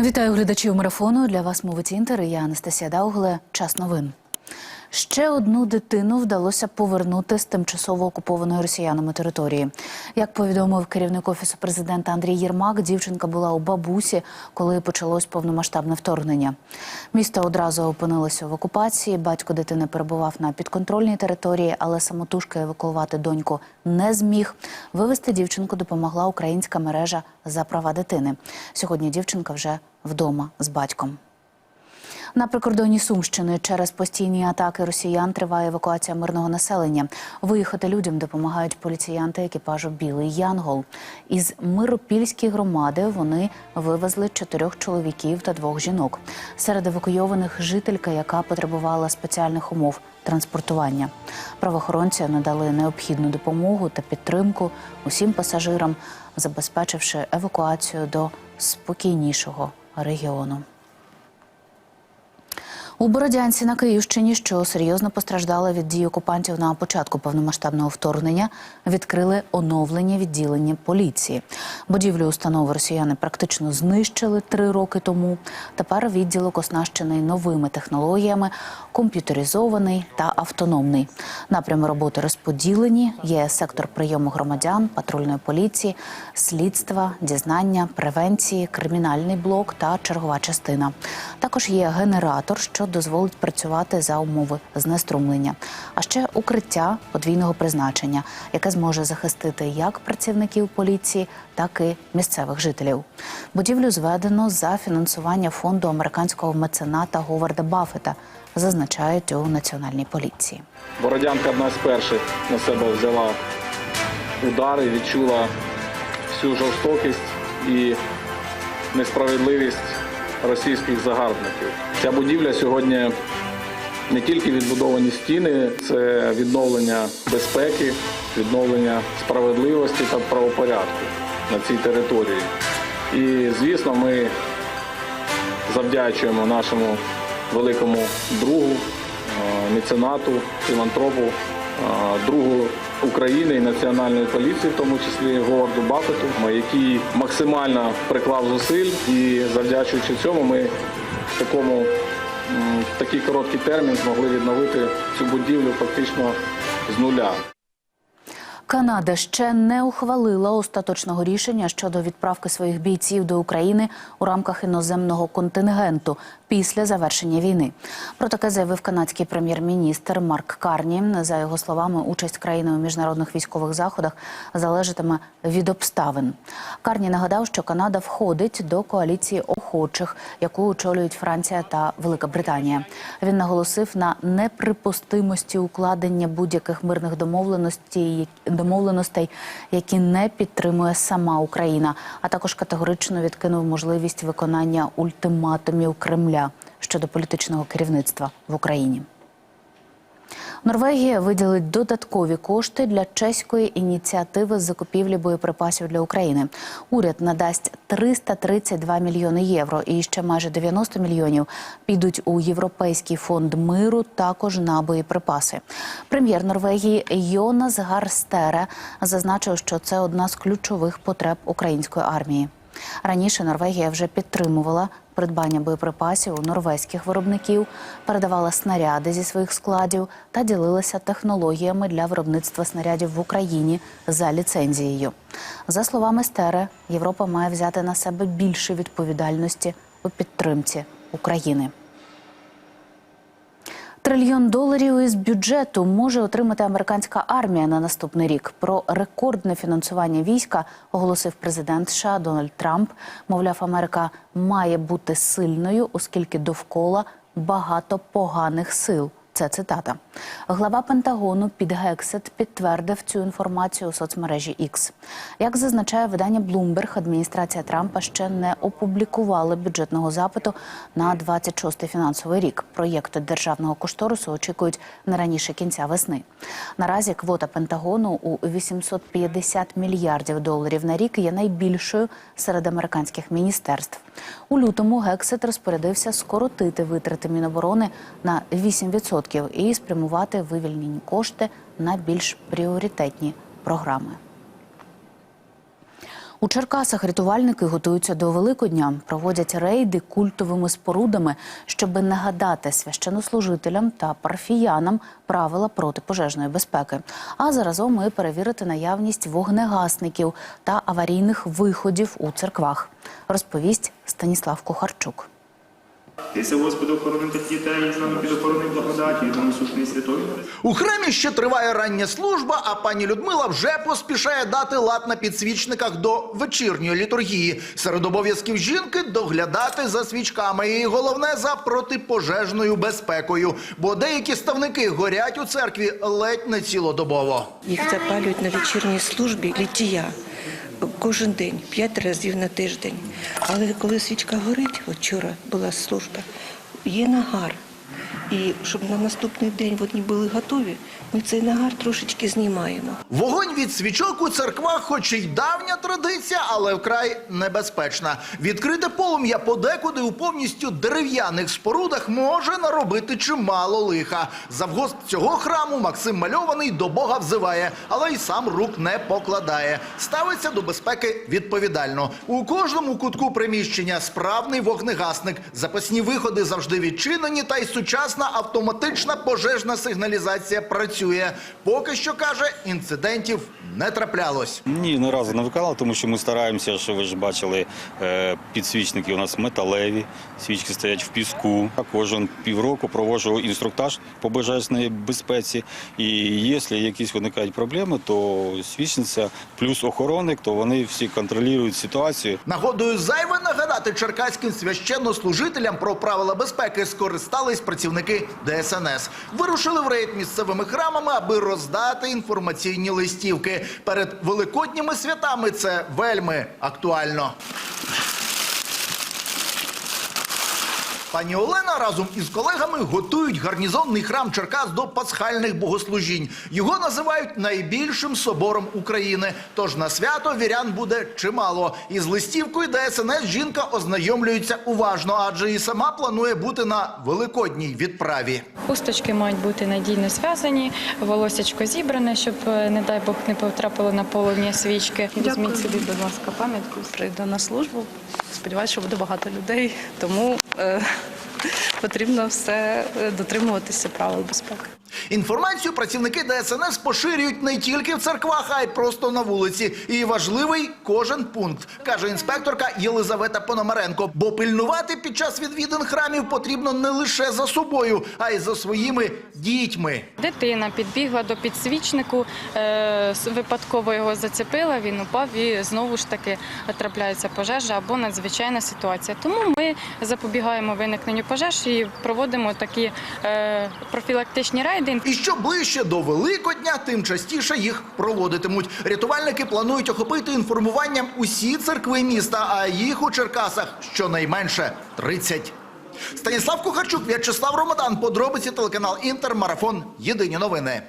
Вітаю глядачів марафону. Для вас мовить інтер. Я Анастасія Даугле. Час новин. Ще одну дитину вдалося повернути з тимчасово окупованої росіянами території. Як повідомив керівник офісу президента Андрій Єрмак, дівчинка була у бабусі, коли почалось повномасштабне вторгнення. Місто одразу опинилося в окупації. Батько дитини перебував на підконтрольній території, але самотужки евакуювати доньку не зміг. Вивезти дівчинку допомогла українська мережа за права дитини. Сьогодні дівчинка вже вдома з батьком. На прикордонні Сумщини через постійні атаки росіян триває евакуація мирного населення. Виїхати людям допомагають поліціянти екіпажу Білий Янгол. Із Миропільської громади вони вивезли чотирьох чоловіків та двох жінок. Серед евакуйованих жителька, яка потребувала спеціальних умов транспортування. Правоохоронці надали необхідну допомогу та підтримку усім пасажирам, забезпечивши евакуацію до спокійнішого регіону. У Бородянці на Київщині, що серйозно постраждала від дій окупантів на початку повномасштабного вторгнення, відкрили оновлення відділення поліції. Будівлю установи росіяни практично знищили три роки тому. Тепер відділок оснащений новими технологіями, комп'ютеризований та автономний. Напрями роботи розподілені. Є сектор прийому громадян, патрульної поліції, слідства, дізнання, превенції, кримінальний блок та чергова частина. Також є генератор, що дозволить працювати за умови знеструмлення, а ще укриття подвійного призначення, яке зможе захистити як працівників поліції, так і місцевих жителів. Будівлю зведено за фінансування фонду американського мецената Говарда Баффета, зазначають у національній поліції. Бородянка одна з перших на себе взяла удари, відчула всю жорстокість і несправедливість російських загарбників. Ця будівля сьогодні не тільки відбудовані стіни, це відновлення безпеки, відновлення справедливості та правопорядку на цій території. І, звісно, ми завдячуємо нашому великому другу, е, меценату, філантропу, другу України і національної поліції, в тому числі Говарду Баффету, який максимально приклав зусиль, і завдячуючи цьому, ми в такому в такий короткий термін змогли відновити цю будівлю фактично з нуля. Канада ще не ухвалила остаточного рішення щодо відправки своїх бійців до України у рамках іноземного контингенту після завершення війни. Про таке заявив канадський прем'єр-міністр Марк Карні. За його словами, участь країни у міжнародних військових заходах залежатиме від обставин. Карні нагадав, що Канада входить до коаліції охочих, яку очолюють Франція та Велика Британія. Він наголосив на неприпустимості укладення будь-яких мирних домовленостей, домовленостей, які не підтримує сама Україна, а також категорично відкинув можливість виконання ультиматумів Кремля щодо політичного керівництва в Україні. Норвегія виділить додаткові кошти для чеської ініціативи закупівлі боєприпасів для України. Уряд надасть 332 мільйони євро, і ще майже 90 мільйонів підуть у Європейський фонд миру, також на боєприпаси. Прем'єр Норвегії Йонас Гарстере зазначив, що це одна з ключових потреб української армії. Раніше Норвегія вже підтримувала придбання боєприпасів у норвезьких виробників, передавала снаряди зі своїх складів та ділилася технологіями для виробництва снарядів в Україні за ліцензією. За словами Стере, Європа має взяти на себе більше відповідальності у підтримці України. Трильйон доларів із бюджету може отримати американська армія на наступний рік. Про рекордне фінансування війська оголосив президент США Дональд Трамп. Мовляв, Америка має бути сильною, оскільки довкола багато поганих сил. Це цитата. Глава Пентагону Під Гексет підтвердив цю інформацію у соцмережі X. Як зазначає видання Bloomberg, адміністрація Трампа ще не опублікувала бюджетного запиту на 26-й фінансовий рік. Проєкти державного кошторису очікують не раніше кінця весни. Наразі квота Пентагону у 850 мільярдів доларів на рік є найбільшою серед американських міністерств. У лютому Гексет розпорядився скоротити витрати Міноборони на 8% і спрямувати вивільнені кошти на більш пріоритетні програми. У Черкасах рятувальники готуються до Великодня, проводять рейди культовими спорудами, щоб нагадати священнослужителям та парафіянам правила протипожежної безпеки, а заразом і перевірити наявність вогнегасників та аварійних виходів у церквах. Розповість Станіслав Кухарчук. Тися, Господи, охорони тих дітей, з нами під охороною благодаті, і до насущної святої. У храмі ще триває рання служба, а пані Людмила вже поспішає дати лад на підсвічниках до вечірньої літургії. Серед обов'язків жінки доглядати за свічками. І головне за протипожежною безпекою. Бо деякі ставники горять у церкві ледь не цілодобово. Їх запалюють на вечірній службі літія кожен день, п'ять разів на тиждень. Але коли свічка горить, от вчора була служба, є нагар. І щоб на наступний день вони були готові, ми цей нагар трошечки знімаємо. Вогонь від свічок у церквах, хоч і давня традиція, але вкрай небезпечна. Відкрите полум'я подекуди у повністю дерев'яних спорудах може наробити чимало лиха. Завгосп цього храму Максим Мальований до Бога взиває, але й сам рук не покладає. Ставиться до безпеки відповідально. У кожному кутку приміщення справний вогнегасник. Запасні виходи завжди відчинені, та й сучасна автоматична пожежна сигналізація працює. Поки що каже, інцидентів не траплялось. Ні, ні разу не виконали, тому що ми стараємося, що ви ж бачили, е, підсвічники у нас металеві, свічки стоять в піску. Кожен півроку проводжу інструктаж по пожежній безпеці. І якщо якісь виникають проблеми, то свічниця плюс охоронник, то вони всі контролюють ситуацію. Нагодою зайве нагадати черкаським священнослужителям про правила безпеки скористались працівники ДСНС. Вирушили в рейд місцевими храмами, аби роздати інформаційні листівки. Перед великодніми святами це вельми актуально. Пані Олена разом із колегами готують гарнізонний храм Черкас до пасхальних богослужінь. Його називають найбільшим собором України. Тож на свято вірян буде чимало. Із листівкою ДСНС жінка ознайомлюється уважно, адже і сама планує бути на великодній відправі. Хусточки мають бути надійно зв'язані, волосячко зібране, щоб, е, не дай Бог, не потрапило на полум'я свічки. Візьміть собі, будь ласка, пам'ятку. прийду на службу. Сподіваюся, що буде багато людей, тому е, потрібно все е, дотримуватися правил безпеки. Інформацію працівники ДСНС поширюють не тільки в церквах, а й просто на вулиці. І важливий кожен пункт, каже інспекторка Єлизавета Пономаренко. Бо пильнувати під час відвідин храмів потрібно не лише за собою, а й за своїми дітьми. Дитина підбігла до підсвічнику, е, випадково його зацепила, він упав і знову ж таки трапляється пожежа або надзвичайна ситуація. Тому ми запобігаємо виникненню пожеж проводимо такі е, профілактичні рейди. І що ближче до Великодня, тим частіше їх проводитимуть. Рятувальники планують охопити інформуванням усі церкви міста, а їх у Черкасах щонайменше 30. Станіслав Кухарчук, В'ячеслав Ромадан. Подробиці телеканал Інтер. Марафон. Єдині новини.